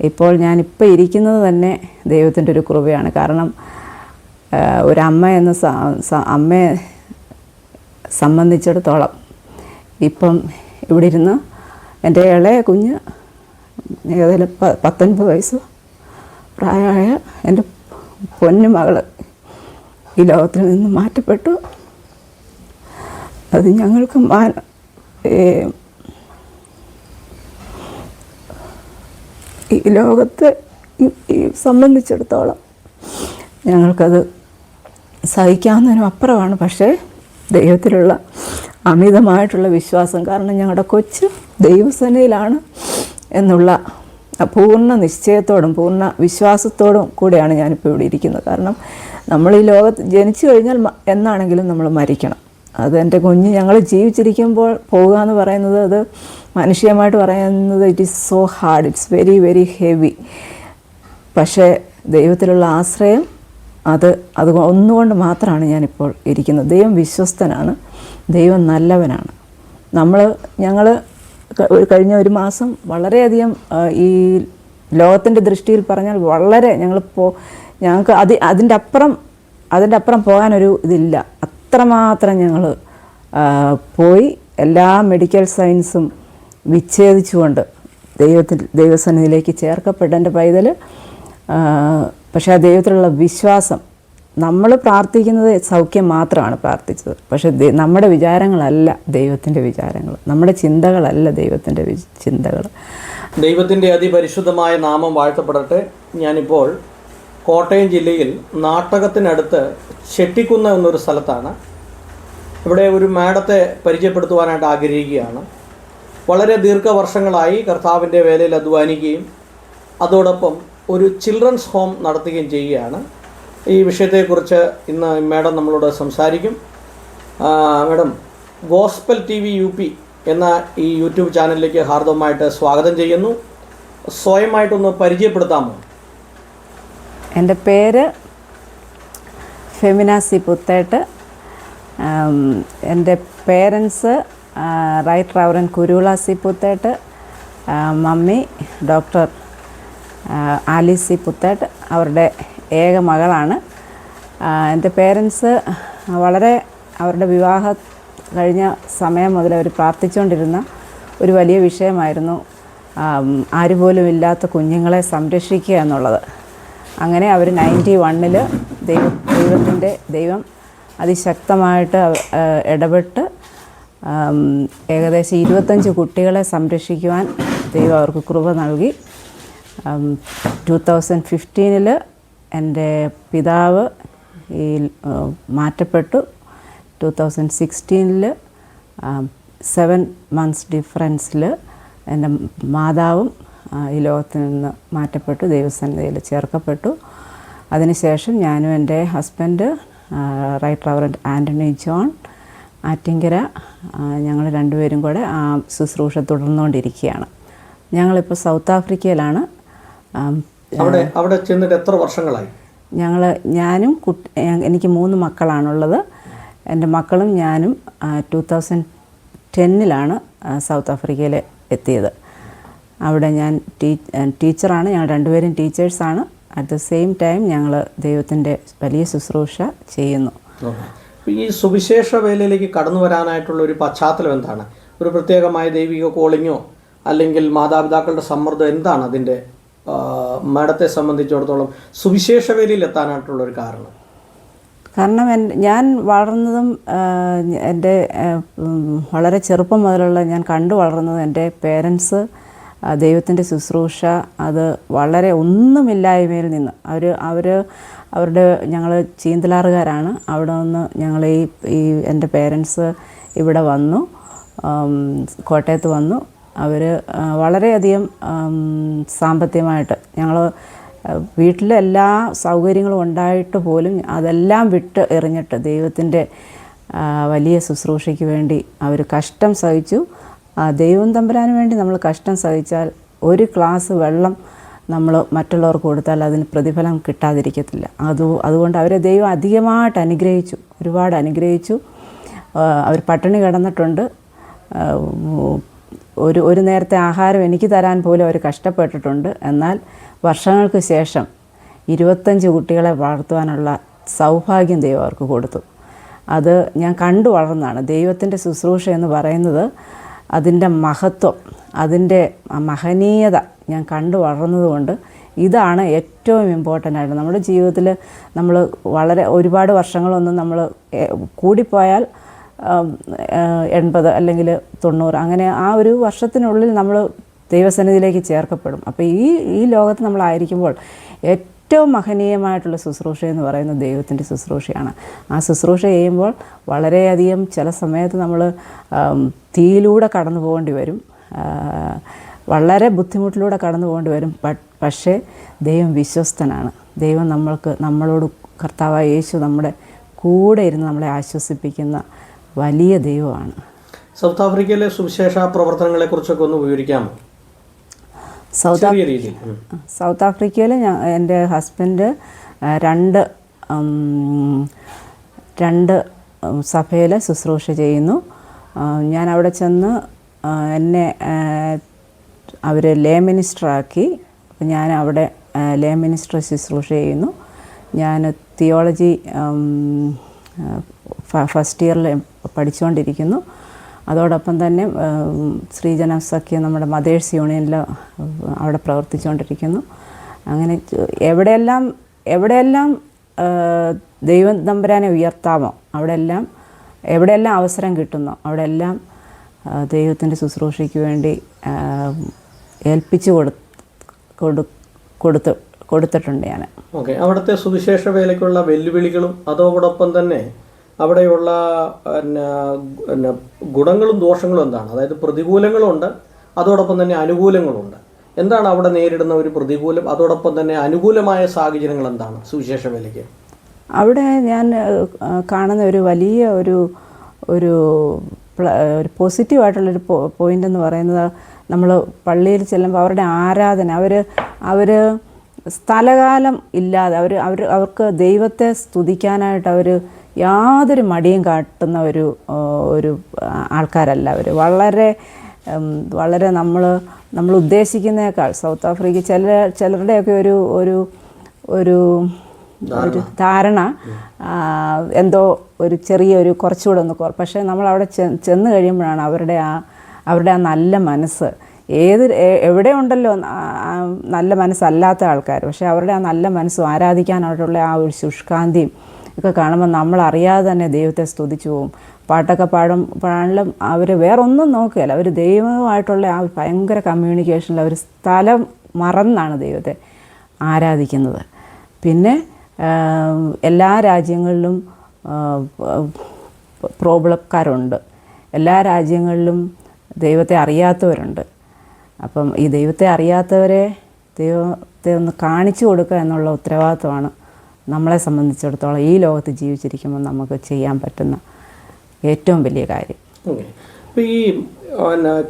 ഇപ്പോൾ ഞാനിപ്പോൾ ഇരിക്കുന്നത് തന്നെ ദൈവത്തിന്റെ ഒരു കൃപയാണ്. കാരണം ഒരു ഒരമ്മ എന്ന അമ്മയെ സംബന്ധിച്ചിടത്തോളം ഇപ്പം ഇവിടെ ഇരുന്ന് എന്റെ ഇളയ കുഞ്ഞ് ഏതായാലും പ- പത്തൊൻപത് വയസ്സ് പ്രായമായ എന്റെ പൊന്നു മകൾ ഈ ലോകത്തിൽ നിന്ന് മാറ്റപ്പെട്ടു. അത് ഞങ്ങൾക്ക് മാന ഈ ലോകത്തെ സംബന്ധിച്ചിടത്തോളം ഞങ്ങൾക്കത് സഹിക്കാവുന്നതിനും അപ്പുറമാണ്. പക്ഷേ ദൈവത്തിലുള്ള അമിതമായിട്ടുള്ള വിശ്വാസം കാരണം ഞങ്ങളുടെ കൊച്ച് ദൈവസേനയിലാണ് എന്നുള്ള പൂർണ നിശ്ചയത്തോടും പൂർണ വിശ്വാസത്തോടും കൂടെയാണ് ഞാനിപ്പോൾ ഇവിടെ ഇരിക്കുന്നത്. കാരണം നമ്മൾ ഈ ലോകത്ത് ജനിച്ചു കഴിഞ്ഞാൽ എന്നാണെങ്കിലും നമ്മൾ മരിക്കണം. അത് എന്റെ കുഞ്ഞ് ഞങ്ങൾ ജീവിച്ചിരിക്കുമ്പോൾ പോവുക എന്ന് പറയുന്നത് അത് മനുഷ്യമായിട്ട് പറയുന്നത് it is so hard it's very very heavy പക്ഷേ ദൈവത്തിലുള്ള ആശ്രയം അത് അത് ഒന്നുകൊണ്ട് മാത്രമാണ് ഞാനിപ്പോൾ ഇരിക്കുന്നത്. ദൈവം വിശ്വസ്തനാണ്. ദൈവം നല്ലവനാണ്. നമ്മൾ ഞങ്ങൾ കഴിഞ്ഞ ഒരു മാസം വളരെയധികം ഈ ലോകത്തിന്റെ ദൃഷ്ടിയിൽ പറഞ്ഞാൽ വളരെ ഞങ്ങൾ പോ ഞങ്ങൾക്ക് അത് അതിന്റെ അപ്പുറം അതിന്റെ അപ്പുറം പോകാനൊരു ഇതില്ല. അത്രമാത്രം ഞങ്ങൾ പോയി എല്ലാ മെഡിക്കൽ സയൻസും വിച്ഛേദിച്ചുകൊണ്ട് ദൈവത്തിൽ ദൈവസന്നിധിയിലേക്ക് ചേർക്കപ്പെട്ട എന്റെ പൈതൽ പക്ഷെ ആ ദൈവത്തിലുള്ള വിശ്വാസം നമ്മൾ പ്രാർത്ഥിക്കുന്നത് സൗഖ്യം മാത്രമാണ് പ്രാർത്ഥിച്ചത്. പക്ഷേ നമ്മുടെ വിചാരങ്ങളല്ല ദൈവത്തിന്റെ വിചാരങ്ങൾ നമ്മുടെ ചിന്തകളല്ല ദൈവത്തിന്റെ ചിന്തകൾ ദൈവത്തിന്റെ അതിപരിശുദ്ധമായ നാമം വാഴ്ത്തപ്പെടട്ടെ. ഞാനിപ്പോൾ കോട്ടയം ജില്ലയിൽ നാട്ടകത്തിനടുത്ത് ചെട്ടിക്കുന്ന് എന്നൊരു സ്ഥലത്താണ്. ഇവിടെ ഒരു മാഡത്തെ പരിചയപ്പെടുത്തുവാനായിട്ട് ആഗ്രഹിക്കുകയാണ്. വളരെ ദീർഘവർഷങ്ങളായി കർത്താവിന്റെ വേലയിൽ അധ്വാനിക്കുകയും അതോടൊപ്പം ഒരു ചിൽഡ്രൻസ് ഹോം നടത്തുകയും ചെയ്യുകയാണ്. ഈ വിഷയത്തെക്കുറിച്ച് ഇന്ന് മാഡം നമ്മളോട് സംസാരിക്കും. Madam gospel T V U P എന്ന ഈ യൂട്യൂബ് ചാനലിലേക്ക് ഹാർദവമായിട്ട് സ്വാഗതം ചെയ്യുന്നു. സ്വയമായിട്ടൊന്ന് പരിചയപ്പെടുത്താമോ? എന്റെ പേര് ഫെമിനാസി പുത്തേട്ട്. എന്റെ പേരൻസ് റൈറ്റ് റവറൻ കുരുളാസി പുത്തേട്ട് ആ, മമ്മി ഡോക്ടർ ആലി ആലിസി പുത്തേട്ട് അവരുടെ ഏക മകളാണ്. എന്റെ പേരൻസ് വളരെ അവരുടെ വിവാഹം കഴിഞ്ഞ സമയം മുതൽ അവർ പ്രാർത്ഥിച്ചുകൊണ്ടിരുന്ന ഒരു വലിയ വിഷയമായിരുന്നു ആരുപോലും ഇല്ലാത്ത കുഞ്ഞുങ്ങളെ സംരക്ഷിക്കുക എന്നുള്ളത്. അങ്ങനെ അവർ നയന്റി വണ്ണിൽ ദൈവ ദൈവത്തിന്റെ ദൈവം അതിശക്തമായിട്ട് ഇടപെട്ട് ഏകദേശം ഇരുപത്തഞ്ച് കുട്ടികളെ സംരക്ഷിക്കുവാൻ ദൈവം അവർക്ക് കൃപ നൽകി. ടു തൗസൻഡ് ഫിഫ്റ്റീനിൽ എന്റെ പിതാവ് ഈ മാറ്റപ്പെട്ടു. ടു തൗസൻഡ് സിക്സ്റ്റീനിൽ സെവൻ മന്ത്സ് ഡിഫറൻസിൽ എന്റെ മാതാവും ഈ ലോകത്തിൽ നിന്ന് മാറ്റപ്പെട്ടു ദൈവസന്നിധിയിൽ ചേർക്കപ്പെട്ടു. അതിനുശേഷം ഞാനും എന്റെ husband right reverend Antony John Attingara ഞങ്ങൾ രണ്ടുപേരും കൂടെ ആ ശുശ്രൂഷ തുടർന്നുകൊണ്ടിരിക്കുകയാണ്. ഞങ്ങളിപ്പോൾ സൗത്ത് ആഫ്രിക്കയിലാണ്. അവിടെ അവിടെ ചെന്നിട്ട് എത്ര വർഷങ്ങളായി? ഞങ്ങൾ ഞാനും കുട്ടി എനിക്ക് മൂന്ന് മക്കളാണുള്ളത്. എന്റെ മക്കളും ഞാനും ടു തൗസൻഡ് ടെന്നിലാണ് സൗത്ത് ആഫ്രിക്കയിൽ എത്തിയത്. അവിടെ ഞാൻ ടീ ടീച്ചറാണ്. ഞങ്ങൾ രണ്ടുപേരും ടീച്ചേഴ്സാണ്. അറ്റ് ദ സെയിം ടൈം ഞങ്ങൾ ദൈവത്തിന്റെ വലിയ ശുശ്രൂഷ ചെയ്യുന്നു. ഈ സുവിശേഷ വേലയിലേക്ക് കടന്നു വരാനായിട്ടുള്ള ഒരു പശ്ചാത്തലം എന്താണ്? ഒരു പ്രത്യേകമായ ദൈവിക കോളിങ്ങോ അല്ലെങ്കിൽ മാതാപിതാക്കളുടെ സമ്മർദ്ദം എന്താണ് അതിന്റെ മാഡത്തെ സംബന്ധിച്ചിടത്തോളം സുവിശേഷ വേലയിൽ എത്താനായിട്ടുള്ള ഒരു കാരണം? കാരണം എൻ ഞാൻ വളർന്നതും എന്റെ വളരെ ചെറുപ്പം മുതലുള്ള ഞാൻ കണ്ടു വളർന്നതും എന്റെ പേരൻസ് ദൈവത്തിന്റെ ശുശ്രൂഷ അത് വളരെ ഒന്നുമില്ലായ്മയിൽ നിന്ന്. അവർ അവർ അവരുടെ ഞങ്ങൾ ചീന്തലാറുകാരാണ്. അവിടെ നിന്ന് ഞങ്ങൾ ഈ ഈ എന്റെ പേരൻസ് ഇവിടെ വന്നു. കോട്ടയത്ത് വന്നു. അവർ വളരെയധികം സാമ്പത്തികമായിട്ട് ഞങ്ങൾ വീട്ടിലെല്ലാ സൗകര്യങ്ങളും ഉണ്ടായിട്ട് പോലും അതെല്ലാം വിട്ട് എറിഞ്ഞിട്ട് ദൈവത്തിന്റെ വലിയ ശുശ്രൂഷയ്ക്ക് വേണ്ടി അവർ കഷ്ടം സഹിച്ചു. ആ, ദൈവം തമ്പുരാന് വേണ്ടി നമ്മൾ കഷ്ടം സഹിച്ചാൽ ഒരു ഗ്ലാസ് വെള്ളം നമ്മൾ മറ്റുള്ളവർക്ക് കൊടുത്താൽ അതിന് പ്രതിഫലം കിട്ടാതിരിക്കത്തില്ല. അത് അതുകൊണ്ട് അവരെ ദൈവം അധികമായിട്ട് അനുഗ്രഹിച്ചു. ഒരുപാട് അനുഗ്രഹിച്ചു. അവർ പട്ടിണി കിടന്നിട്ടുണ്ട്. ഒരു ഒരു നേരത്തെ ആഹാരം എനിക്ക് തരാൻ പോലും അവർ കഷ്ടപ്പെട്ടിട്ടുണ്ട്. എന്നാൽ വർഷങ്ങൾക്ക് ശേഷം ഇരുപത്തഞ്ച് കുട്ടികളെ വളർത്തുവാനുള്ള സൗഭാഗ്യം ദൈവം അവർക്ക് കൊടുത്തു. അത് ഞാൻ കണ്ടു വളർന്നതാണ്. ദൈവത്തിന്റെ ശുശ്രൂഷ എന്ന് പറയുന്നത് അതിന്റെ മഹത്വം അതിന്റെ മഹനീയത ഞാൻ കണ്ടു വളർന്നതുകൊണ്ട് ഇതാണ് ഏറ്റവും ഇമ്പോർട്ടന്റ് ആയിട്ട് നമ്മുടെ ജീവിതത്തിൽ നമ്മൾ വളരെ ഒരുപാട് വർഷങ്ങളൊന്നും നമ്മൾ കൂടിപ്പോയാൽ എൺപത് അല്ലെങ്കിൽ തൊണ്ണൂറ് അങ്ങനെ ആ ഒരു വർഷത്തിനുള്ളിൽ നമ്മൾ ദൈവസന്നിധിയിലേക്ക് ചേർക്കപ്പെടും. അപ്പോൾ ഈ ഈ ലോകത്ത് നമ്മളായിരിക്കുമ്പോൾ ഏറ്റവും മഹനീയമായിട്ടുള്ള ശുശ്രൂഷ എന്ന് പറയുന്നത് ദൈവത്തിന്റെ ശുശ്രൂഷയാണ്. ആ ശുശ്രൂഷ ചെയ്യുമ്പോൾ വളരെയധികം ചില സമയത്ത് നമ്മൾ തീയിലൂടെ കടന്നു പോകേണ്ടി വരും. വളരെ ബുദ്ധിമുട്ടിലൂടെ കടന്നു പോകേണ്ടി വരും. പക്ഷേ ദൈവം വിശ്വസ്തനാണ്. ദൈവം നമ്മൾക്ക് നമ്മളോട് കർത്താവായ യേശു നമ്മുടെ കൂടെ ഇരുന്ന് നമ്മളെ ആശ്വസിപ്പിക്കുന്ന വലിയ ദൈവമാണ്. സൗത്ത് ആഫ്രിക്കയിലെ സുവിശേഷ പ്രവർത്തനങ്ങളെ കുറിച്ചൊക്കെ ഒന്ന് വിവരിക്കാമോ? സൗത്ത് സൗത്ത് ആഫ്രിക്കയിൽ ഞാൻ എന്റെ ഹസ്ബൻഡ് രണ്ട് രണ്ട് സഭയിൽ ശുശ്രൂഷ ചെയ്യുന്നു. ഞാൻ അവിടെ ചെന്ന് എന്നെ അവർ ലേ മിനിസ്റ്ററാക്കി. ഞാൻ അവിടെ ലേ മിനിസ്റ്റർ ശുശ്രൂഷ ചെയ്യുന്നു. ഞാൻ തിയോളജി ഫസ്റ്റ് ഇയറിൽ പഠിച്ചുകൊണ്ടിരിക്കുന്നു അതോടൊപ്പം തന്നെ ശ്രീജന സഖ്യം നമ്മുടെ മദേഴ്സ് യൂണിയനിൽ അവിടെ പ്രവർത്തിച്ചുകൊണ്ടിരിക്കുന്നു. അങ്ങനെ എവിടെയെല്ലാം എവിടെയെല്ലാം ദൈവം തമ്പുരാനെ ഉയർത്താമോ അവിടെയെല്ലാം എവിടെയെല്ലാം അവസരം കിട്ടുന്നോ അവിടെയെല്ലാം ദൈവത്തിന്റെ ശുശ്രൂഷയ്ക്ക് വേണ്ടി ഏൽപ്പിച്ചു കൊടു കൊടുത്ത് കൊടുത്തിട്ടുണ്ട് ഞാൻ ഓക്കെ. അവിടുത്തെ സുവിശേഷ വേലയ്ക്കുള്ള വെല്ലുവിളികളും അതോടൊപ്പം തന്നെ അവിടെയുള്ള പിന്നെ ഗുണങ്ങളും ദോഷങ്ങളും എന്താണ്? അതായത് പ്രതികൂലങ്ങളുണ്ട് അതോടൊപ്പം തന്നെ അനുകൂലങ്ങളുണ്ട്. എന്താണ് അവിടെ നേരിടുന്ന ഒരു പ്രതികൂലം? അതോടൊപ്പം തന്നെ അനുകൂലമായ സാഹചര്യങ്ങൾ എന്താണ് സുവിശേഷ വേലയ്ക്ക്? അവിടെ ഞാൻ കാണുന്ന ഒരു വലിയ ഒരു ഒരു ഒരു പോസിറ്റീവായിട്ടുള്ളൊരു പോയിന്റ് എന്ന് പറയുന്നത് നമ്മൾ പള്ളിയിൽ ചെല്ലുമ്പോൾ അവരുടെ ആരാധന അവർ അവർ സ്ഥലകാലം ഇല്ലാതെ അവർ അവർ അവർക്ക് ദൈവത്തെ സ്തുതിക്കാനായിട്ട് അവർ യാതൊരു മടിയും കാട്ടുന്ന ഒരു ഒരു ആൾക്കാരല്ല അവർ വളരെ വളരെ നമ്മൾ നമ്മൾ ഉദ്ദേശിക്കുന്നേക്കാൾ സൗത്ത് ആഫ്രിക്ക ചില ചിലരുടെയൊക്കെ ഒരു ഒരു ഒരു ഒരു ധാരണ. എന്തോ ഒരു ചെറിയൊരു കുറച്ചുകൂടെ ഒന്ന് കുറ പക്ഷേ നമ്മൾ അവിടെ ചെന്ന് കഴിയുമ്പോഴാണ് അവരുടെ ആ അവരുടെ ആ നല്ല മനസ്സ്. ഏത് എവിടെ ഉണ്ടല്ലോ നല്ല മനസ്സല്ലാത്ത ആൾക്കാർ പക്ഷേ അവരുടെ ആ നല്ല മനസ്സും ആരാധിക്കാനായിട്ടുള്ള ആ ഒരു ശുഷ്കാന്തിയും ഒക്കെ കാണുമ്പോൾ നമ്മൾ അറിയാതെ തന്നെ ദൈവത്തെ സ്തുതിച്ചു പോകും പാട്ടൊക്കെ പാടും പാടാനും അവർ വേറൊന്നും നോക്കുകയില്ല. അവർ ദൈവമായിട്ടുള്ള ആ ഭയങ്കര കമ്മ്യൂണിക്കേഷനിൽ അവർ സ്ഥലം മറന്നാണ് ദൈവത്തെ ആരാധിക്കുന്നത്. പിന്നെ എല്ലാ രാജ്യങ്ങളിലും പ്രോബ്ലക്കാരുണ്ട് എല്ലാ രാജ്യങ്ങളിലും ദൈവത്തെ അറിയാത്തവരുണ്ട്. അപ്പം ഈ ദൈവത്തെ അറിയാത്തവരെ ദൈവത്തെ ഒന്ന് കാണിച്ചു കൊടുക്കുക എന്നുള്ള ഉത്തരവാദിത്വമാണ് നമ്മളെ സംബന്ധിച്ചിടത്തോളം ഈ ലോകത്ത് ജീവിച്ചിരിക്കുമ്പോൾ നമുക്ക് ചെയ്യാൻ പറ്റുന്ന ഏറ്റവും വലിയ കാര്യം. ഈ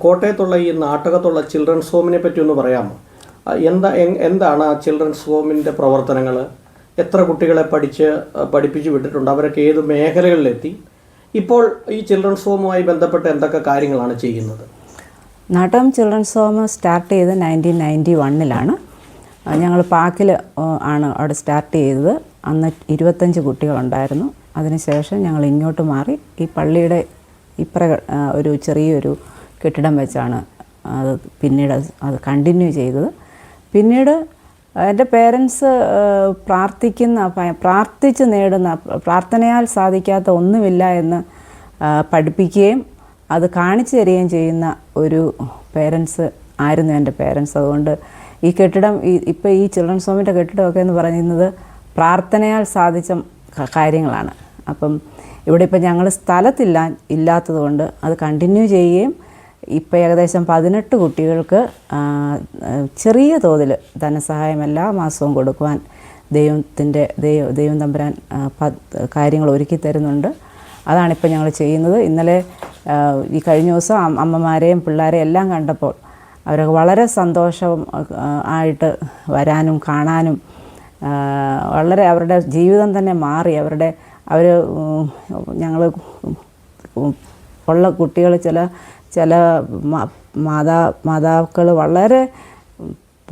കോട്ടയത്തുള്ള ഈ നാട്ടകത്തുള്ള ചിൽഡ്രൻസ് ഹോമിനെ പറ്റി ഒന്ന് പറയാമോ? എന്താ എന്താണ് ആ ചിൽഡ്രൻസ് ഹോമിന്റെ പ്രവർത്തനങ്ങൾ എത്ര കുട്ടികളെ പഠിച്ച് പഠിപ്പിച്ചു വിട്ടിട്ടുണ്ട്? അവരൊക്കെ ഏത് മേഖലകളിലെത്തി? ഇപ്പോൾ ഈ ചിൽഡ്രൻസ് ഹോമുമായി ബന്ധപ്പെട്ട് എന്തൊക്കെ കാര്യങ്ങളാണ് ചെയ്യുന്നത്? നാട്ടകം ചിൽഡ്രൻസ് ഹോം സ്റ്റാർട്ട് ചെയ്ത് നയന്റീൻ നയന്റി വണ്ണിലാണ്. ഞങ്ങൾ പാക്കിൽ ആണ് അവിടെ സ്റ്റാർട്ട് ചെയ്തത്. അന്ന് ഇരുപത്തഞ്ച് കുട്ടികളുണ്ടായിരുന്നു. അതിനുശേഷം ഞങ്ങൾ ഇങ്ങോട്ട് മാറി ഈ പള്ളിയുടെ ഇപ്ര ഒരു ചെറിയൊരു കെട്ടിടം വെച്ചാണ് അത് പിന്നീട് അത് കണ്ടിന്യൂ ചെയ്തത്. പിന്നീട് എന്റെ പേരൻസ് പ്രാർത്ഥിക്കുന്ന പ്രാർത്ഥിച്ച് നേടുന്ന പ്രാർത്ഥനയാൽ സാധിക്കാത്ത ഒന്നുമില്ല എന്ന് പഠിപ്പിക്കുകയും അത് കാണിച്ചു തരികയും ചെയ്യുന്ന ഒരു പേരൻസ് ആയിരുന്നു എന്റെ പേരൻസ് അതുകൊണ്ട് ഈ കെട്ടിടം ഈ ഇപ്പോൾ ഈ ചിൽഡ്രൻസ് ഹോമിന്റെ കെട്ടിടമൊക്കെ എന്ന് പറയുന്നത് പ്രാർത്ഥനയാൽ സാധിച്ച കാര്യങ്ങളാണ്. അപ്പം ഇവിടെ ഇപ്പം ഞങ്ങൾ സ്ഥലത്തില്ല ഇല്ലാത്തതുകൊണ്ട് അത് കണ്ടിന്യൂ ചെയ്യുകയും ഇപ്പോൾ ഏകദേശം പതിനെട്ട് കുട്ടികൾക്ക് ചെറിയ തോതിൽ ധനസഹായം എല്ലാ മാസവും കൊടുക്കുവാൻ ദൈവത്തിന്റെ ദൈവ ദൈവം തമ്പുരാൻ കാര്യങ്ങൾ ഒരുക്കി തരുന്നുണ്ട്. അതാണിപ്പോൾ ഞങ്ങൾ ചെയ്യുന്നത്. ഇന്നലെ ഈ കഴിഞ്ഞ ദിവസം അമ്മമാരെയും പിള്ളേരെയും എല്ലാം കണ്ടപ്പോൾ അവരൊക്കെ വളരെ സന്തോഷം ആയിട്ട് വരാനും കാണാനും വളരെ അവരുടെ ജീവിതം തന്നെ മാറി. അവരുടെ അവർ ഞങ്ങൾ ഉള്ള കുട്ടികൾ ചില ചില മാതാ മാതാക്കൾ വളരെ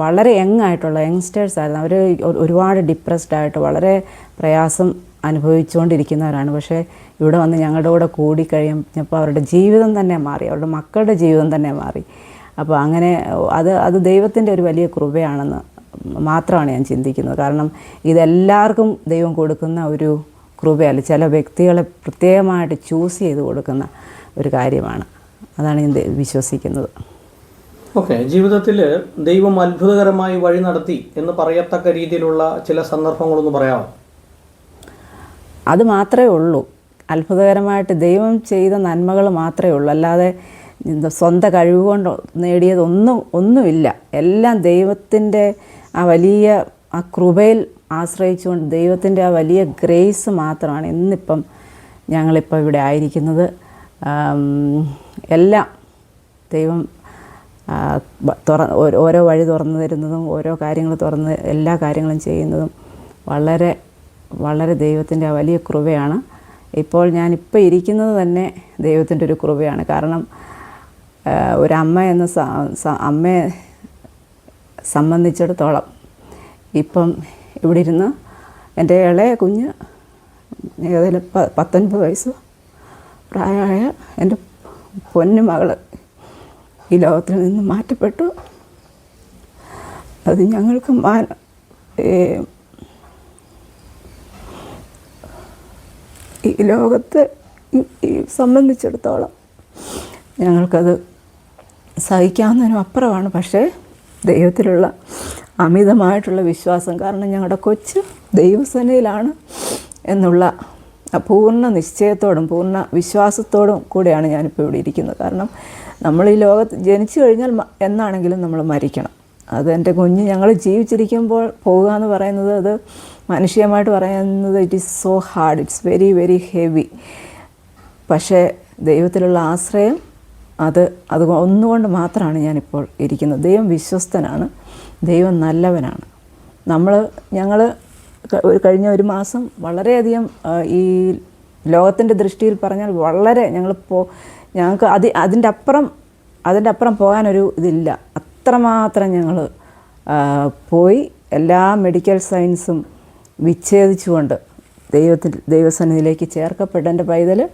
വളരെ യങ് ആയിട്ടുള്ള യങ്സ്റ്റേഴ്സ് ആയിരുന്നു. അവർ ഒരുപാട് ഡിപ്രസ്ഡ് ആയിട്ട് വളരെ പ്രയാസം അനുഭവിച്ചുകൊണ്ടിരിക്കുന്നവരാണ്. പക്ഷേ ഇവിടെ വന്ന് ഞങ്ങളുടെ കൂടെ കൂടി കഴിയുമ്പോൾ അവരുടെ ജീവിതം തന്നെ മാറി. അവരുടെ മക്കളുടെ ജീവിതം തന്നെ മാറി. അപ്പോൾ അങ്ങനെ അത് അത് ദൈവത്തിന്റെ ഒരു വലിയ കൃപയാണെന്ന് മാത്രമാണ് ഞാൻ ചിന്തിക്കുന്നത്. കാരണം ഇതെല്ലാവർക്കും ദൈവം കൊടുക്കുന്ന ഒരു കൃപയല്ല ചില വ്യക്തികളെ പ്രത്യേകമായിട്ട് ചൂസ് ചെയ്ത് കൊടുക്കുന്ന ഒരു കാര്യമാണ്. അതാണ് ഞാൻ വിശ്വസിക്കുന്നത്. ഓക്കെ ജീവിതത്തിൽ ദൈവം അത്ഭുതകരമായി വഴി നടത്തി എന്ന് പറയത്തക്ക രീതിയിലുള്ള ചില സന്ദർഭങ്ങളൊന്ന് പറയാമോ? അത് മാത്രമേ ഉള്ളൂ. അത്ഭുതകരമായിട്ട് ദൈവം ചെയ്ത നന്മകൾ മാത്രമേ ഉള്ളൂ. അല്ലാതെ സ്വന്തം കഴിവ് കൊണ്ട് നേടിയതൊന്നും ഒന്നുമില്ല. എല്ലാം ദൈവത്തിന്റെ ആ വലിയ ആ കൃപയിൽ ആശ്രയിച്ചുകൊണ്ട് ദൈവത്തിന്റെ ആ വലിയ ഗ്രേസ് മാത്രമാണ് ഇന്നിപ്പം ഞങ്ങളിപ്പോൾ ഇവിടെ ആയിരിക്കുന്നത്. എല്ലാം ദൈവം തുറ ഓരോ- വഴി തുറന്നു തരുന്നതും ഓരോ കാര്യങ്ങൾ തുറന്ന് എല്ലാ കാര്യങ്ങളും ചെയ്യുന്നതും വളരെ വളരെ ദൈവത്തിന്റെ വലിയ കൃപയാണ്. ഇപ്പോൾ ഞാനിപ്പോൾ ഇരിക്കുന്നത് തന്നെ ദൈവത്തിന്റെ ഒരു കൃപയാണ്. കാരണം ഒരമ്മ എന്ന അമ്മയെ സംബന്ധിച്ചിടത്തോളം ഇപ്പം ഇവിടെ ഇരുന്ന് എന്റെ ഇളയ കുഞ്ഞ് ഏതായാലും പ പത്തൊൻപത് വയസ്സ് പ്രായമായ എന്റെ പൊന്നു മകൾ ഈ ലോകത്തിൽ നിന്ന് മാറ്റപ്പെട്ടു. അത് ഞങ്ങൾക്ക് മാന ഈ ലോകത്തെ സംബന്ധിച്ചിടത്തോളം ഞങ്ങൾക്കത് സഹിക്കാവുന്നതിനും അപ്പുറമാണ്. പക്ഷേ ദൈവത്തിലുള്ള അമിതമായിട്ടുള്ള വിശ്വാസം കാരണം ഞങ്ങളുടെ കൊച്ച് ദൈവസേനയിലാണ് എന്നുള്ള പൂർണ നിശ്ചയത്തോടും പൂർണ വിശ്വാസത്തോടും കൂടെയാണ് ഞാനിപ്പോൾ ഇവിടെ ഇരിക്കുന്നത്. കാരണം നമ്മൾ ഈ ലോകത്ത് ജനിച്ചു കഴിഞ്ഞാൽ എന്നാണെങ്കിലും നമ്മൾ മരിക്കണം. അത് എന്റെ കുഞ്ഞ് ഞങ്ങൾ ജീവിച്ചിരിക്കുമ്പോൾ പോകുക എന്ന് പറയുന്നത് അത് മാനുഷികമായിട്ട് പറയുന്നത് it is so hard it's very very heavy പക്ഷേ ദൈവത്തിലുള്ള ആശ്രയം അത് അത് ഒന്നുകൊണ്ട് മാത്രമാണ് ഞാനിപ്പോൾ ഇരിക്കുന്നത്. ദൈവം വിശ്വസ്തനാണ്. ദൈവം നല്ലവനാണ്. നമ്മൾ ഞങ്ങൾ ഒരു കഴിഞ്ഞ ഒരു മാസം വളരെയധികം ഈ ലോകത്തിന്റെ ദൃഷ്ടിയിൽ പറഞ്ഞാൽ വളരെ ഞങ്ങളിപ്പോൾ ഞങ്ങൾക്ക് അതി അതിന്റെ അപ്പുറം അതിന്റെ അപ്പുറം പോകാനൊരു ഇതില്ല. അത്രമാത്രം ഞങ്ങൾ പോയി എല്ലാ മെഡിക്കൽ സയൻസും വിച്ഛേദിച്ചുകൊണ്ട് ദൈവത്തിൽ ദൈവസന്നിധിയിലേക്ക് ചേർക്കപ്പെട്ട എന്റെ പൈതൽ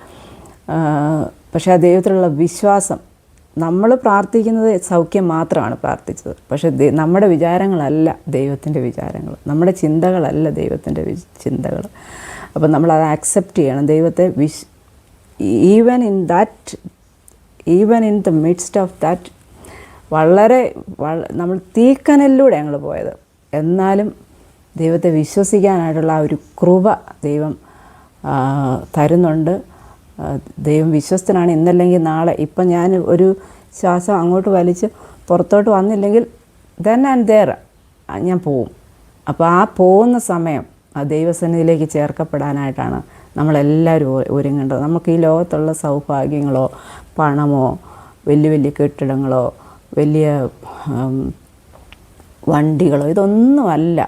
പക്ഷേ ആ ദൈവത്തിലുള്ള വിശ്വാസം നമ്മൾ പ്രാർത്ഥിക്കുന്നത് സൗഖ്യം മാത്രമാണ് പ്രാർത്ഥിച്ചത്. പക്ഷേ നമ്മുടെ വിചാരങ്ങളല്ല ദൈവത്തിന്റെ വിചാരങ്ങൾ. നമ്മുടെ ചിന്തകളല്ല ദൈവത്തിന്റെ ചിന്തകൾ. അപ്പം നമ്മളത് ആക്സെപ്റ്റ് ചെയ്യണം. ദൈവത്തെ വിശ് even in that even in the midst of that വളരെ നമ്മൾ തീക്കനലിലൂടെ ഞങ്ങൾ പോയത്. എന്നാലും ദൈവത്തെ വിശ്വസിക്കാനായിട്ടുള്ള ആ ഒരു കൃപ ദൈവം തരുന്നുണ്ട്. ദൈവം വിശ്വസ്തനാണ് ഇന്നല്ലെങ്കിൽ നാളെ ഇപ്പം ഞാൻ ഒരു ശ്വാസം അങ്ങോട്ട് വലിച്ച് പുറത്തോട്ട് വന്നില്ലെങ്കിൽ ദെൻ ആൻഡ് ദെയർ ഞാൻ പോവും. അപ്പോൾ ആ പോകുന്ന സമയം ആ ദൈവസന്നിധിയിലേക്ക് ചേർക്കപ്പെടാനായിട്ടാണ് നമ്മളെല്ലാവരും ഒരുങ്ങേണ്ടത്. നമുക്ക് ഈ ലോകത്തുള്ള സൗഭാഗ്യങ്ങളോ പണമോ വലിയ വലിയ കെട്ടിടങ്ങളോ വലിയ വണ്ടികളോ ഇതൊന്നുമല്ല.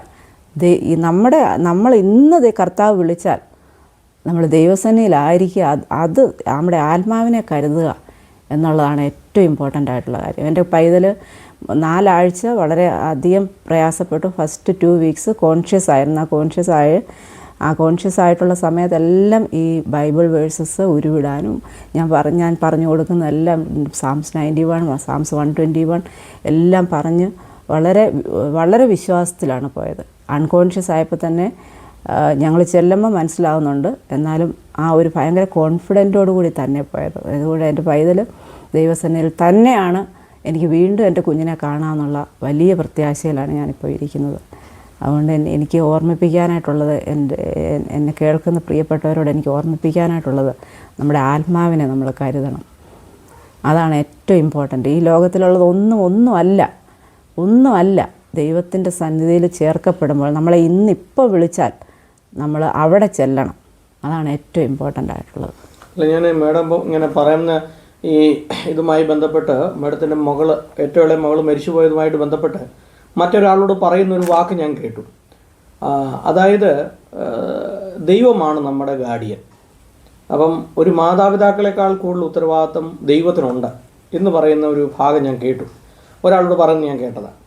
നമ്മുടെ നമ്മൾ ഇന്ന് ദേ കർത്താവ് വിളിച്ചാൽ നമ്മൾ ദൈവസേനയിലായിരിക്കുക അത് നമ്മുടെ ആത്മാവിനെ കരുതുക എന്നുള്ളതാണ് ഏറ്റവും ഇമ്പോർട്ടന്റ് ആയിട്ടുള്ള കാര്യം. എന്റെ പൈതൽ നാലാഴ്ച വളരെ അധികം പ്രയാസപ്പെട്ടു. ഫസ്റ്റ് ടു വീക്സ് കോൺഷ്യസ് ആയിരുന്നു. ആ കോൺഷ്യസ് ആയ ആ കോൺഷ്യസ് ആയിട്ടുള്ള സമയത്തെല്ലാം ഈ ബൈബിൾ വേഴ്സസ് ഉരുവിടാനും ഞാൻ പറഞ്ഞ് ഞാൻ പറഞ്ഞു കൊടുക്കുന്ന എല്ലാം Psalms ninety one Psalms one twenty one എല്ലാം പറഞ്ഞ് വളരെ വളരെ വിശ്വാസത്തിലാണ് പോയത്. അൺകോൺഷ്യസ് ആയപ്പോൾ തന്നെ ഞങ്ങൾ ചെല്ലുമ്പോൾ മനസ്സിലാവുന്നുണ്ട്. എന്നാലും ആ ഒരു ഭയങ്കര കോൺഫിഡന്റോടു കൂടി തന്നെ പോയത്. അതുകൊണ്ട് എന്റെ പൈതൽ ദൈവസേനയിൽ തന്നെയാണ് എനിക്ക് വീണ്ടും എന്റെ കുഞ്ഞിനെ കാണാമെന്നുള്ള വലിയ പ്രത്യാശയിലാണ് ഞാനിപ്പോൾ ഇരിക്കുന്നത്. അതുകൊണ്ട് എനിക്ക് ഓർമ്മിപ്പിക്കാനായിട്ടുള്ളത് എന്റെ എന്നെ കേൾക്കുന്ന പ്രിയപ്പെട്ടവരോട് എനിക്ക് ഓർമ്മിപ്പിക്കാനായിട്ടുള്ളത് നമ്മുടെ ആത്മാവിനെ നമ്മൾ കരുതണം. അതാണ് ഏറ്റവും ഇമ്പോർട്ടന്റ് ഈ ലോകത്തിലുള്ളത് ഒന്നും ഒന്നുമല്ല ഒന്നുമല്ല ദൈവത്തിന്റെ സന്നിധിയിൽ ചേർക്കപ്പെടുമ്പോൾ നമ്മളെ ഇന്നിപ്പോൾ വിളിച്ചാൽ നമ്മൾ അവിടെ ചെല്ലണം. അതാണ് ഏറ്റവും ഇമ്പോർട്ടന്റ് ആയിട്ടുള്ളത്. അല്ല ഞാൻ മേഡം ഇങ്ങനെ പറയുന്ന ഈ ഇതുമായി ബന്ധപ്പെട്ട് മേഡത്തിന്റെ മകൾ ഏറ്റവും ഇളയ മകൾ മരിച്ചുപോയതുമായിട്ട് ബന്ധപ്പെട്ട് മറ്റൊരാളോട് പറയുന്ന ഒരു വാക്ക് ഞാൻ കേട്ടു. അതായത് ദൈവമാണ് നമ്മുടെ ഗാർഡിയൻ അപ്പം ഒരു മാതാപിതാക്കളെക്കാൾ കൂടുതൽ ഉത്തരവാദിത്വം ദൈവത്തിനുണ്ട് എന്ന് പറയുന്ന ഒരു ഭാഗം ഞാൻ കേട്ടു. ഒരാളോട് പറഞ്ഞ് ഞാൻ കേട്ടതാണ്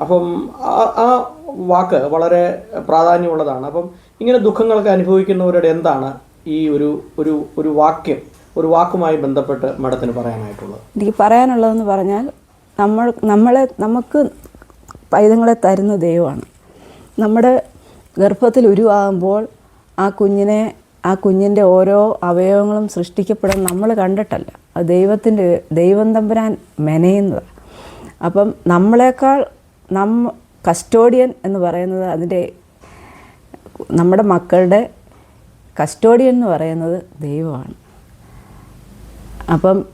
അപ്പം ആ- വാക്ക് വളരെ പ്രാധാന്യമുള്ളതാണ്. അപ്പം ഇങ്ങനെ ദുഃഖങ്ങളൊക്കെ അനുഭവിക്കുന്നവരുടെ എന്താണ് ഈ ഒരു ഒരു ഒരു വാക്യം ഒരു വാക്കുമായി ബന്ധപ്പെട്ട് മഠത്തിന് പറയാനായിട്ടുള്ളത്? എനിക്ക് പറയാനുള്ളതെന്ന് പറഞ്ഞാൽ നമ്മൾ നമ്മളെ നമുക്ക് പൈതങ്ങളെ തരുന്ന ദൈവമാണ്. നമ്മുടെ ഗർഭത്തിൽ ഉരുവാകുമ്പോൾ ആ കുഞ്ഞിനെ ആ കുഞ്ഞിന്റെ ഓരോ അവയവങ്ങളും സൃഷ്ടിക്കപ്പെടാൻ നമ്മൾ കണ്ടിട്ടല്ല. അത് ദൈവത്തിന്റെ ദൈവം തമ്പുരാൻ മെനയുന്നതാണ്. അപ്പം നമ്മളെക്കാൾ നമ്മ കസ്റ്റോഡിയൻ എന്ന് പറയുന്നത് അതിന്റെ നമ്മുടെ മക്കളുടെ കസ്റ്റോഡിയൻ എന്ന് പറയുന്നത് ദൈവമാണ്. അപ്പം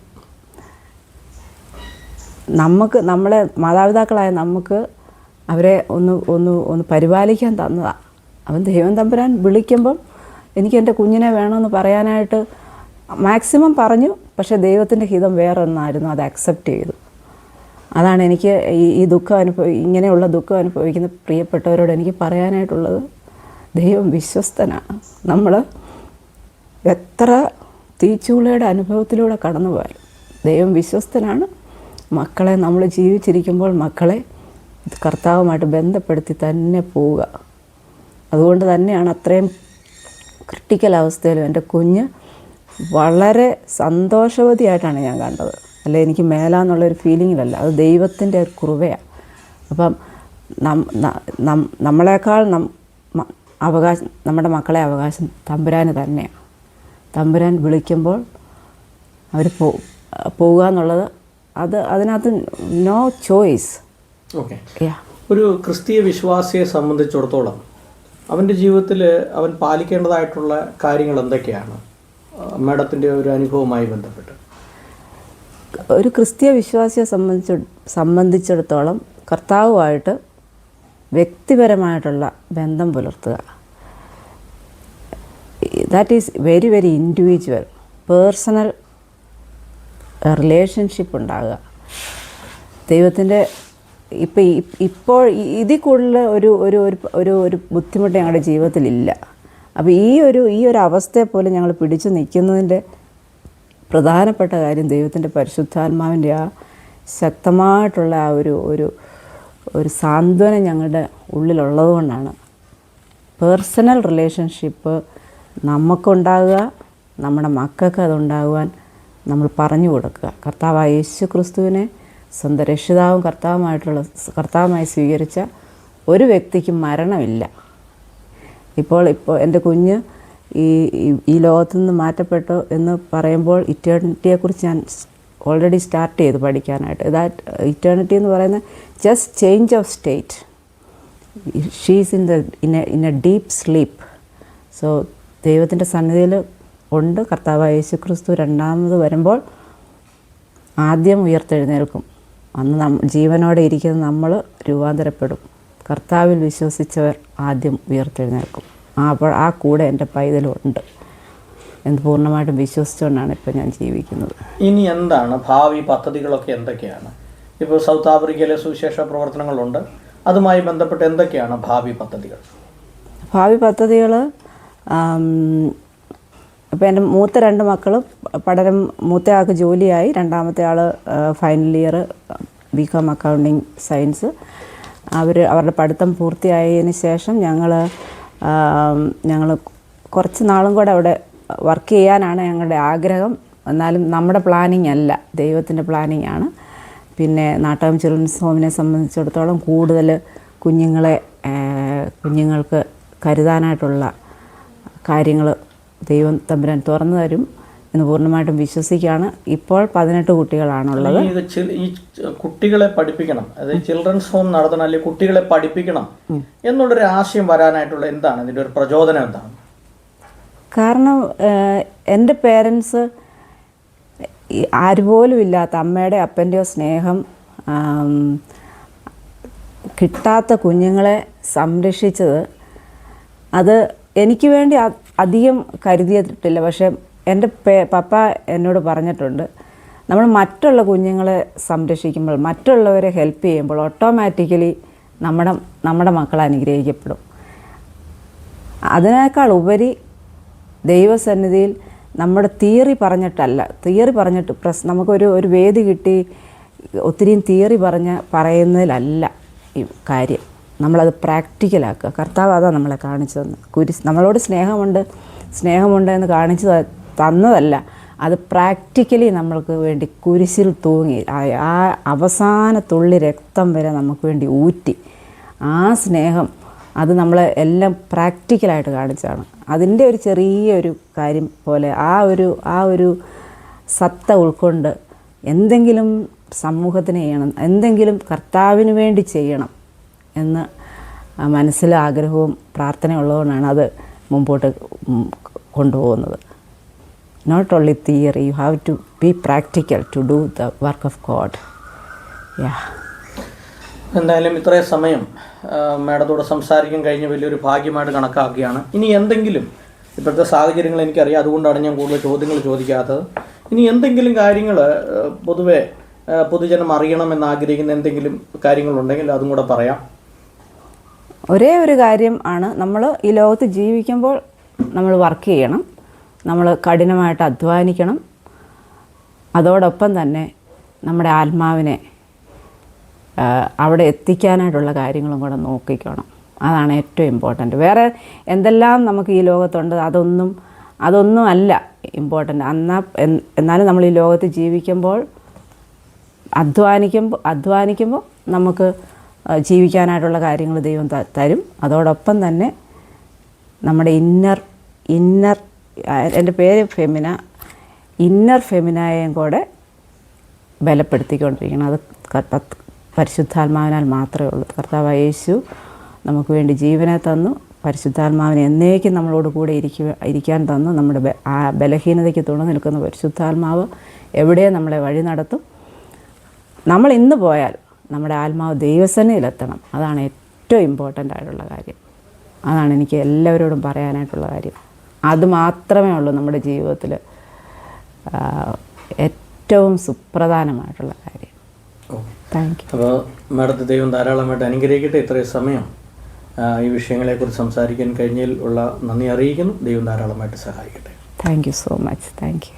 നമുക്ക് നമ്മളെ മാതാപിതാക്കളായ നമുക്ക് അവരെ ഒന്ന് ഒന്ന് ഒന്ന് പരിപാലിക്കാൻ തന്നതാണ് അവൻ ദൈവം തമ്പുരാൻ വിളിക്കുമ്പം എനിക്ക് എന്റെ കുഞ്ഞിനെ വേണമെന്ന് പറയാനായിട്ട് മാക്സിമം പറഞ്ഞു പക്ഷേ ദൈവത്തിന്റെ ഹിതം വേറെ ഒന്നായിരുന്നു അത് അക്സെപ്റ്റ് ചെയ്തു. അതാണ് എനിക്ക് ഈ ദുഃഖം അനുഭവി ഇങ്ങനെയുള്ള ദുഃഖം അനുഭവിക്കുന്ന പ്രിയപ്പെട്ടവരോട് എനിക്ക് പറയാനായിട്ടുള്ളത്. ദൈവം വിശ്വസ്തനാണ്. നമ്മൾ എത്ര തീച്ചൂളയുടെ അനുഭവത്തിലൂടെ കടന്നു പോയാലും ദൈവം വിശ്വസ്തനാണ്. മക്കളെ നമ്മൾ ജീവിച്ചിരിക്കുമ്പോൾ മക്കളെ കർത്താവുമായിട്ട് ബന്ധപ്പെടുത്തി തന്നെ പോവുക. അതുകൊണ്ട് തന്നെയാണ് അത്രയും ക്രിട്ടിക്കൽ അവസ്ഥയിലും എന്റെ കുഞ്ഞ് വളരെ സന്തോഷവതിയായിട്ടാണ് ഞാൻ കണ്ടത്. അല്ലെ? എനിക്ക് മേലാന്നുള്ളൊരു ഫീലിങ്ങിലല്ല അത് ദൈവത്തിന്റെ ഒരു കൃപയാണ് അപ്പം നമ്മളെക്കാൾ നം അവകാശം നമ്മുടെ മക്കളെ അവകാശം തമ്പുരാന് തന്നെയാണ് തമ്പുരാൻ വിളിക്കുമ്പോൾ അവർ പോ പോവുക എന്നുള്ളത് അത് അതിനകത്ത് നോ ചോയ്സ് ഓക്കെ ഒരു ക്രിസ്തീയ വിശ്വാസിയെ സംബന്ധിച്ചിടത്തോളം അവന്റെ ജീവിതത്തിൽ അവൻ പാലിക്കേണ്ടതായിട്ടുള്ള കാര്യങ്ങൾ എന്തൊക്കെയാണ്? മേഡത്തിന്റെ ഒരു അനുഭവവുമായി ബന്ധപ്പെട്ട്. ഒരു ക്രിസ്തീയ വിശ്വാസിയെ സംബന്ധിച്ച് സംബന്ധിച്ചിടത്തോളം കർത്താവുമായിട്ട് വ്യക്തിപരമായിട്ടുള്ള ബന്ധം പുലർത്തുക. That is very very individual personal relationship ഉണ്ടാകുക. ദൈവത്തിന്റെ ഇപ്പം ഇപ്പോൾ ഇതിൽ കൂടുതൽ ഒരു ഒരു ഒരു ഒരു ബുദ്ധിമുട്ട് ഞങ്ങളുടെ ജീവിതത്തിലില്ല. അപ്പോൾ ഈ ഒരു ഈ ഒരു അവസ്ഥയെ പോലെ ഞങ്ങൾ പിടിച്ചു നിൽക്കുന്നതിന്റെ പ്രധാനപ്പെട്ട കാര്യം ദൈവത്തിന്റെ പരിശുദ്ധാത്മാവിന്റെ ആ ശക്തമായിട്ടുള്ള ആ ഒരു ഒരു ഒരു സാന്ത്വനം ഞങ്ങളുടെ ഉള്ളിലുള്ളത് കൊണ്ടാണ് പേഴ്സണൽ റിലേഷൻഷിപ്പ് നമുക്കുണ്ടാകുക നമ്മുടെ മക്കൾക്ക് അതുണ്ടാകുവാൻ നമ്മൾ പറഞ്ഞു കൊടുക്കുക. കർത്താവായ യേശു ക്രിസ്തുവിനെ സ്വന്തം രക്ഷിതാവും കർത്താവുമായിട്ടുള്ള കർത്താവുമായി സ്വീകരിച്ച ഒരു വ്യക്തിക്കും മരണമില്ല. ഇപ്പോൾ ഇപ്പോൾ എന്റെ കുഞ്ഞ് ഈ ഈ- ലോകത്തു നിന്ന് മാറ്റപ്പെട്ടു എന്ന് പറയുമ്പോൾ ഇറ്റേണിറ്റിയെക്കുറിച്ച് ഞാൻ ഓൾറെഡി സ്റ്റാർട്ട് ചെയ്തു പഠിക്കാനായിട്ട്. ദാറ്റ് ഇറ്റേണിറ്റി എന്ന് പറയുന്നത് just change of state she's in the in a in a deep sleep so ദൈവത്തിന്റെ സന്നിധിയിൽ ഉണ്ട്. കർത്താവ് യേശു ക്രിസ്തു രണ്ടാമത് വരുമ്പോൾ ആദ്യം ഉയർത്തെഴുന്നേൽക്കും. അന്ന് നം ജീവനോടെ ഇരിക്കുന്ന നമ്മൾ രൂപാന്തരപ്പെടും. കർത്താവിൽ വിശ്വസിച്ചവർ ആദ്യം ഉയർത്തെഴുന്നേൽക്കും. അപ്പോൾ ആ കൂടെ എന്റെ പൈതലുണ്ട് എന്ന് പൂർണമായിട്ടും വിശ്വസിച്ചുകൊണ്ടാണ് ഇപ്പോൾ ഞാൻ ജീവിക്കുന്നത്. ഇനി എന്താണ്? ഭാവി പദ്ധതികളൊക്കെ എന്തൊക്കെയാണ്? ഇപ്പോൾ സൗത്ത് ആഫ്രിക്കയിലെ സുവിശേഷ പ്രവർത്തനങ്ങളുണ്ട്. അതുമായി ബന്ധപ്പെട്ട് എന്തൊക്കെയാണ് ഭാവി പദ്ധതികൾ? ഭാവി പദ്ധതികൾ ഇപ്പം എന്റെ മൂത്ത രണ്ട് മക്കൾ പഠനം മൂത്ത ആൾക്ക് ജോലിയായി രണ്ടാമത്തെ ആൾ final year B com accounting science അവർ അവരുടെ പഠിത്തം പൂർത്തിയായതിന് ശേഷം ഞങ്ങൾ ഞങ്ങൾ കുറച്ച് നാളും കൂടെ അവിടെ വർക്ക് ചെയ്യാനാണ് ഞങ്ങളുടെ ആഗ്രഹം. എന്നാലും നമ്മുടെ പ്ലാനിങ് അല്ല. ദൈവത്തിന്റെ പ്ലാനിങ് ആണ്. പിന്നെ നാട്ടകം ചിൽഡ്രൻസ് ഹോമിനെ സംബന്ധിച്ചിടത്തോളം കൂടുതൽ കുഞ്ഞുങ്ങളെ കുഞ്ഞുങ്ങൾക്ക് കരുതാനായിട്ടുള്ള കാര്യങ്ങൾ ദൈവം തമ്പുരാൻ തുറന്നു തരും. എന്ന് പൂർണമായിട്ടും വിശ്വസിക്കുകയാണ്. ഇപ്പോൾ പതിനെട്ട് കുട്ടികളാണുള്ളത്. ഈ ഈ കുട്ടികളെ പഠിപ്പിക്കണം. അതായത് ചിൽഡ്രൻസ് ഹോം നടത്തണം അല്ലെങ്കിൽ കുട്ടികളെ പഠിപ്പിക്കണം എന്നുള്ളൊരു ആശയം വരാനായിട്ടുള്ള എന്താണ്? ഇതിന്റെ ഒരു പ്രചോദനം എന്താണ്? കാരണം എന്റെ പേരൻസ് ആരുപോലും ഇല്ലാത്ത അമ്മയുടെ അപ്പന്റെയോ സ്നേഹം കിട്ടാത്ത കുഞ്ഞുങ്ങളെ സംരക്ഷിച്ചത് അത് എനിക്ക് വേണ്ടി അധികം കരുതിയിട്ടില്ല. പക്ഷേ എന്റെ പേ പപ്പ എന്നോട് പറഞ്ഞിട്ടുണ്ട് നമ്മൾ മറ്റുള്ള കുഞ്ഞുങ്ങളെ സംരക്ഷിക്കുമ്പോൾ മറ്റുള്ളവരെ ഹെൽപ്പ് ചെയ്യുമ്പോൾ ഓട്ടോമാറ്റിക്കലി നമ്മുടെ നമ്മുടെ മക്കൾ അനുഗ്രഹിക്കപ്പെടും. അതിനേക്കാൾ ഉപരി ദൈവസന്നിധിയിൽ നമ്മുടെ തിയറി പറഞ്ഞിട്ടല്ല തിയറി പറഞ്ഞിട്ട് പ്രസ് നമുക്കൊരു ഒരു വേദി കിട്ടി ഒത്തിരിയും തിയറി പറഞ്ഞ് പറയുന്നതിലല്ല ഈ കാര്യം. നമ്മളത് പ്രാക്ടിക്കലാക്കുക. കർത്താവ് അതാണ് നമ്മളെ കാണിച്ചു തന്നു കുരിശ് നമ്മളോട് സ്നേഹമുണ്ട് സ്നേഹമുണ്ട് എന്ന് കാണിച്ചു തന്നതല്ല. അത് പ്രാക്ടിക്കലി നമ്മൾക്ക് വേണ്ടി കുരിശിൽ തൂങ്ങി ആ- അവസാന തുള്ളി രക്തം വരെ നമുക്ക് വേണ്ടി ഊറ്റി. ആ സ്നേഹം അത് നമ്മളെ എല്ലാം പ്രാക്ടിക്കലായിട്ട് കാണിച്ചാണ് അതിന്റെ ഒരു ചെറിയൊരു കാര്യം പോലെ ആ ഒരു ആ ഒരു സത്ത ഉൾക്കൊണ്ട് എന്തെങ്കിലും സമൂഹത്തിന് ചെയ്യണം എന്തെങ്കിലും കർത്താവിന് വേണ്ടി ചെയ്യണം എന്ന് മനസ്സിൽ ആഗ്രഹവും പ്രാർത്ഥനയുള്ളതുകൊണ്ടാണ് അത് മുമ്പോട്ട് കൊണ്ടുപോകുന്നത്. Not only theory you have to be practical to do the work of God യാ എന്തായാലും ഇത്രയും സമയം മാഡത്തോട് സംസാരിക്കാൻ കഴിഞ്ഞ വലിയൊരു ഭാഗ്യമായിട്ട് കണക്കാക്കുകയാണ്. ഇനി എന്തെങ്കിലും ഇപ്പോഴത്തെ സാഹചര്യങ്ങൾ എനിക്കറിയാം അതുകൊണ്ടാണ് ഞാൻ കൂടുതൽ ചോദ്യങ്ങൾ ചോദിക്കാത്തത്. ഇനി എന്തെങ്കിലും കാര്യങ്ങൾ പൊതുവെ പൊതുജനം അറിയണമെന്ന് ആഗ്രഹിക്കുന്ന എന്തെങ്കിലും കാര്യങ്ങളുണ്ടെങ്കിൽ അതും കൂടെ പറയാം. ഒരേ ഒരു കാര്യം ആണ് നമ്മൾ ഈ ലോകത്ത് ജീവിക്കുമ്പോൾ നമ്മൾ വർക്ക് ചെയ്യണം. നമ്മൾ കഠിനമായിട്ട് അധ്വാനിക്കണം. അതോടൊപ്പം തന്നെ നമ്മുടെ ആത്മാവിനെ അവിടെ എത്തിക്കാനായിട്ടുള്ള കാര്യങ്ങളും കൂടെ നോക്കിക്കണം. അതാണ് ഏറ്റവും ഇമ്പോർട്ടന്റ് വേറെ എന്തെല്ലാം നമുക്ക് ഈ ലോകത്തുണ്ട് അതൊന്നും അതൊന്നും അല്ല ഇമ്പോർട്ടന്റ് എന്നാൽ എന്നാലും നമ്മൾ ഈ ലോകത്ത് ജീവിക്കുമ്പോൾ അധ്വാനിക്കുമ്പോൾ അധ്വാനിക്കുമ്പോൾ നമുക്ക് ജീവിക്കാനായിട്ടുള്ള കാര്യങ്ങൾ ദൈവം തരും. അതോടൊപ്പം തന്നെ നമ്മുടെ ഇന്നർ ഇന്നർ എന്റെ പേര് ഫെമിന. ഇന്നർ ഫെമിനായെയും കൂടെ ബലപ്പെടുത്തിക്കൊണ്ടിരിക്കണം. അത് പരിശുദ്ധാത്മാവിനാൽ മാത്രമേ ഉള്ളൂ. കർത്താവ് യേശു നമുക്ക് വേണ്ടി ജീവനെ തന്നു. പരിശുദ്ധാത്മാവിനെ എന്നേക്കും നമ്മളോട് കൂടെ ഇരിക്കുക ഇരിക്കാൻ തന്നു. നമ്മുടെ ആ ബലഹീനതയ്ക്ക് തുണ നിൽക്കുന്ന പരിശുദ്ധാത്മാവ് എവിടെ നമ്മളെ വഴി നടത്തും. നമ്മൾ ഇന്ന് പോയാൽ നമ്മുടെ ആത്മാവ് ദൈവസേനയിലെത്തണം അതാണ് ഏറ്റവും ഇമ്പോർട്ടന്റ് ആയിട്ടുള്ള കാര്യം. അതാണ് എനിക്ക് എല്ലാവരോടും പറയാനായിട്ടുള്ള കാര്യം. അത് മാത്രമേ ഉള്ളൂ നമ്മുടെ ജീവിതത്തിൽ ഏറ്റവും സുപ്രധാനമായിട്ടുള്ള കാര്യം. താങ്ക് യു അപ്പോൾ മാഡത്തെ ദൈവം ധാരാളമായിട്ട് അനുഗ്രഹിക്കട്ടെ. ഇത്രയും സമയം ഈ വിഷയങ്ങളെക്കുറിച്ച് സംസാരിക്കാൻ കഴിഞ്ഞതിൽ ഉള്ള നന്ദി അറിയിക്കുന്നു. ദൈവം ധാരാളമായിട്ട് സഹായിക്കട്ടെ. Thank you so much thank you